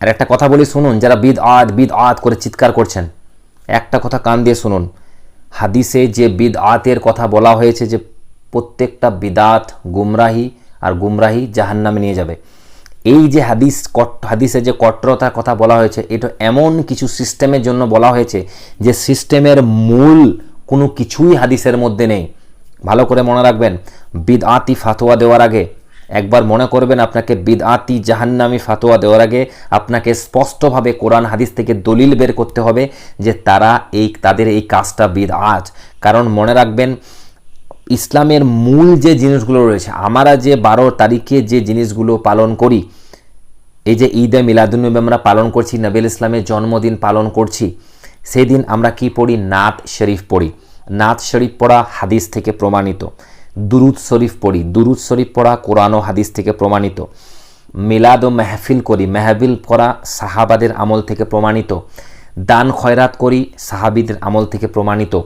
আর একটা কথা বলি শুনুন, যারা বিদ আত বিদ আত করে চিৎকার করছেন, একটা কথা কান দিয়ে শুনুন। হাদিসে যে বিদ আতের কথা বলা হয়েছে যে প্রত্যেকটা বিদাত গুমরাহি আর গুমরাহি জাহান্নামে নিয়ে যাবে। এই যে হাদিস হাদিসে যে কট্টরতার কথা বলা হয়েছে, এটা এমন কিছু সিস্টেমের জন্য বলা হয়েছে যে সিস্টেমের মূল কোনো কিছুই হাদিসের মধ্যে নেই। ভালো করে মনে রাখবেন বিদ আতি ফাতোয়া দেওয়ার আগে একবার মনে করবেন আপনাকে বিদ আতি জাহান্নামি ফাতোয়া দেওয়ার আগে আপনাকে স্পষ্টভাবে কোরআন হাদিস থেকে দলিল বের করতে হবে যে তারা এই, তাদের এই কাজটা বিদ আজ কারণ মনে রাখবেন, ইসলামের মূল যে জিনিসগুলো রয়েছে, আমরা যে বারো তারিখে যে জিনিসগুলো পালন করি, এই যে ঈদে মিলাদুন্নবী আমরা পালন করছি নবীল ইসলামের জন্মদিন পালন করছি সেই দিন আমরা কি পড়ি? নাত শরীফ পড়ি। নাত শরীফ পড়া হাদিস থেকে প্রমাণিত। দুরুদ শরীফ পড়ি। দুরুদ শরীফ পড়া কোরআন ও হাদিস থেকে প্রমাণিত। মিলাদ ও মেহফিল করি। মেহফিল করা সাহাবাদের আমল থেকে প্রমাণিত। দান খয়রাত করি, সাহাবিদের আমল থেকে প্রমাণিত।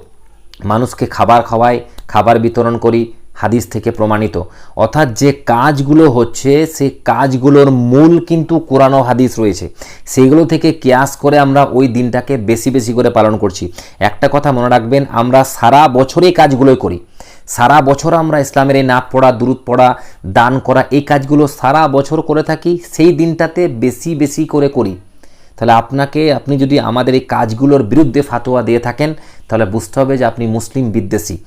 মানুষকে খাবার খাওয়াই, খাবার বিতরণ করি, হাদিস থেকে প্রমাণিত। অর্থাৎ যে কাজগুলো হচ্ছে, সেই কাজগুলোর মূল কিন্তু কোরআন ও হাদিস রয়েছে। সেইগুলো থেকে কেয়াস করে আমরা ওই দিনটাকে বেশি বেশি করে পালন করছি। একটা কথা মনে রাখবেন, আমরা সারা বছরে এই কাজগুলোই করি। সারা বছর আমরা ইসলামের এই নাপ পড়া দূরত পড়া, দান করা, এই কাজগুলো সারা বছর করে থাকি, সেই দিনটাতে বেশি বেশি করে করি। তাহলে আপনাকে, আপনি যদি আমাদের এই কাজগুলোর বিরুদ্ধে ফাতোয়া দিয়ে থাকেন, তাহলে বুঝতে হবে যে আপনি মুসলিম বিদ্বেষী।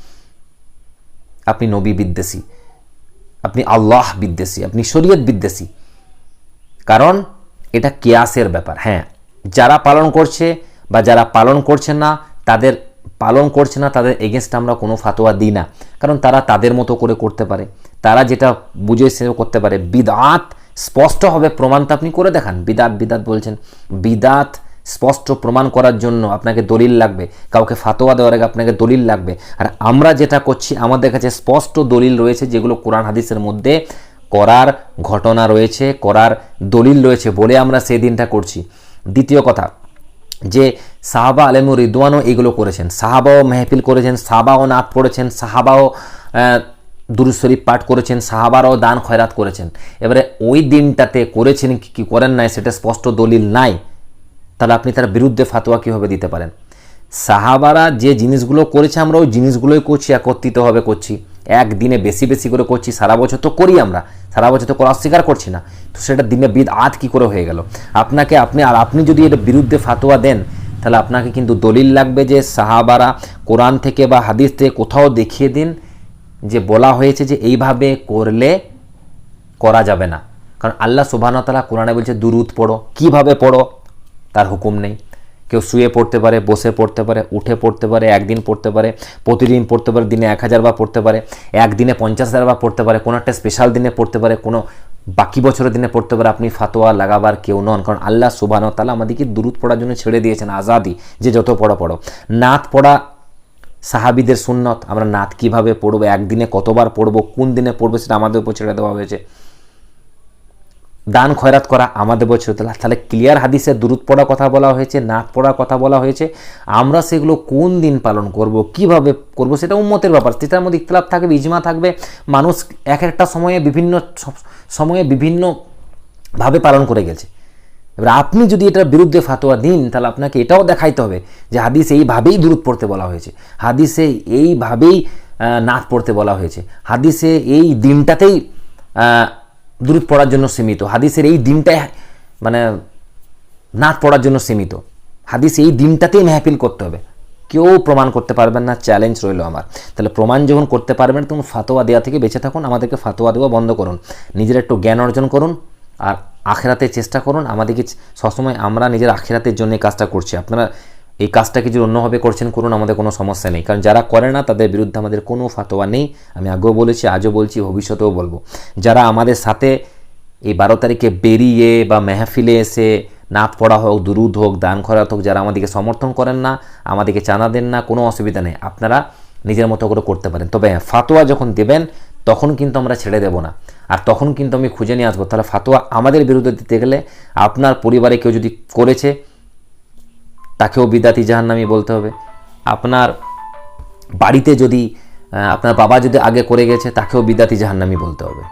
আপনি নবী বিদ্বেষী। আপনি আল্লাহ বিদ্বেষী। আপনি শরীয়ত বিদ্বেষী। কারণ এটা কেয়াসের ব্যাপার। হ্যাঁ যারা পালন করছে বা যারা পালন করছে না, তাদের পালন করছে না, তাদের এগেনস্ট আমরা কোনো ফাতোয়া দিই না। কারণ তারা তাদের মতো করে করতে পারে। তারা যেটা বুঝে সে করতে পারে। বিদাত স্পষ্ট হবে প্রমাণ তো আপনি করে দেখান। বিদাত বিদাত বলছেন। বিদাত স্পষ্ট প্রমাণ করার জন্য আপনাকে দলিল লাগবে। কাউকে ফাতোয়া দেওয়ার আগে আপনাকে দলিল লাগবে। আর আমরা যেটা করছি, আমাদের কাছে স্পষ্ট দলিল রয়েছে, যেগুলো কোরআন হাদিসের মধ্যে করার ঘটনা রয়েছে, করার দলিল রয়েছে বলে আমরা সেই দিনটা করছি। দ্বিতীয় কথা, যে সাহাবা আলেমু রিদওয়ানও এগুলো করেছেন। সাহাবাও মেহফিল করেছেন, সাহাবাও নাত পড়েছেন, সাহাবাও দুরুদ শরীফ পাঠ করেছেন, সাহাবারাও দান খয়রাত করেছেন। এবারে ওই দিনটাতে করেছেন কি কি করেন নাই সেটা স্পষ্ট দলিল নাই। তাহলে আপনি তার বিরুদ্ধে ফাতোয়া কীভাবে দিতে পারেন? সাহাবারা যে জিনিসগুলো করেছে আমরা ওই জিনিসগুলোই করছি একত্রিতভাবে করছি। একদিনে বেশি বেশি করে করছি, সারা বছর তো করি আমরা। সারা বছর তো করা অস্বীকার করছি না। তো সেটা দিনে বিদ আত কী করে হয়ে গেল? আপনাকে আপনি, আর আপনি যদি এর বিরুদ্ধে ফাতোয়া দেন তাহলে আপনাকে কিন্তু দলিল লাগবে যে সাহাবারা কোরআন থেকে বা হাদিস থেকে কোথাও দেখিয়ে দিন যে বলা হয়েছে যে এইভাবে করলে করা যাবে না। কারণ আল্লাহ সুবাহতালা কোরআনে বলছে, দুরুদ পড়ো। কীভাবে পড়ো? তার হুকুম নেই। কেউ শুয়ে পড়তে পারে, বসে পড়তে পারে, উঠে পড়তে পারে, একদিন পড়তে পারে, প্রতিদিন পড়তে পারে, দিনে এক হাজার বার পড়তে পারে, একদিনে পঞ্চাশ হাজার বার পড়তে পারে, কোনো একটা স্পেশাল দিনে পড়তে পারে, কোনো বাকি বছরের দিনে পড়তে পারে, আপনি ফাতোয়া লাগাবার কেউ নন। কারণ আল্লাহ সুবাহ তালা আমাদেরকে দূরত পড়ার জন্য ছেড়ে দিয়েছেন, আজাদি, যে যত পড়ো পড়ো। নাত পড়া সাহাবিদের সুন্নত, আমরা নাত কীভাবে পড়ব, একদিনে কতবার পড়ব, কোন দিনে পড়ব, সেটা আমাদের উপর ছেড়ে দেওয়া হয়েছে। দান খয়রাত করা আমাদের বছর তাহলে ক্লিয়ার হাদিসে দূরত পড়ার কথা বলা হয়েছে, নাক পড়া কথা বলা হয়েছে। আমরা সেগুলো কোন দিন পালন করব, কীভাবে করব সেটা উন্মতের ব্যাপার। সেটার মধ্যে ইতলাফ থাকবে, ইজমা থাকবে, মানুষ এক একটা সময়ে বিভিন্ন সময়ে বিভিন্নভাবে পালন করে গেছে। এবার আপনি যদি এটার বিরুদ্ধে ফাতোয়া দিন, তাহলে আপনাকে এটাও দেখাইতে হবে যে হাদিস এইভাবেই দূরত পড়তে বলা হয়েছে। হাদিসে এইভাবেই নাক পড়তে বলা হয়েছে। হাদিসে এই দিনটাতেই দূরত পড়ার জন্য সীমিত। হাদিসের এই দিনটাই মানে নাচ পড়ার জন্য সীমিত। হাদিস এই দিনটাতেই মেহফিল করতে হবে। কেউ প্রমাণ করতে পারবেন না চ্যালেঞ্জ রইল আমার। তাহলে প্রমাণ যখন করতে পারবেন, তখন ফাতোয়া দেওয়া থেকে বেঁচে থাকুন, আমাদেরকে ফাতোয়া দেওয়া বন্ধ করুন। নিজের একটু জ্ঞান অর্জন করুন, আর আখেরাতে চেষ্টা করুন। আমাদেরকে সবসময় আমরা নিজের আখেরাতের জন্য কাজটা করছি। আপনারা এই কাজটাকে যদি অন্যভাবে করছেন করুন, আমাদের কোনো সমস্যা নেই। কারণ যারা করে না, তাদের বিরুদ্ধে আমাদের কোনো ফাতোয়া নেই। আমি আগেও বলেছি, আজও বলছি, ভবিষ্যতেও বলব। যারা আমাদের সাথে এই বারো তারিখে বেরিয়ে বা মেহফিলে এসে নাত পড়া হোক, দুরুদ হোক, দান খরাত হোক, যারা আমাদেরকে সমর্থন করেন না, আমাদেরকে জানা দেন না, কোনো অসুবিধা নেই। আপনারা নিজের মতো করে করতে পারেন। তবে হ্যাঁ ফাতোয়া যখন দেবেন, তখন কিন্তু আমরা ছেড়ে দেব না। আর তখন কিন্তু আমি খুঁজে নিয়ে আসব। তাহলে ফাতোয়া আমাদের বিরুদ্ধে দিতে গেলে আপনার পরিবারে কেউ যদি করেছে তাকেও বিদাতি জাহান্নামি বলতে হবে। আপনার বাড়িতে যদি আপনার বাবা যদি আগে করে গেছে, তাকেও বিদাতি জাহান্নামি বলতে হবে।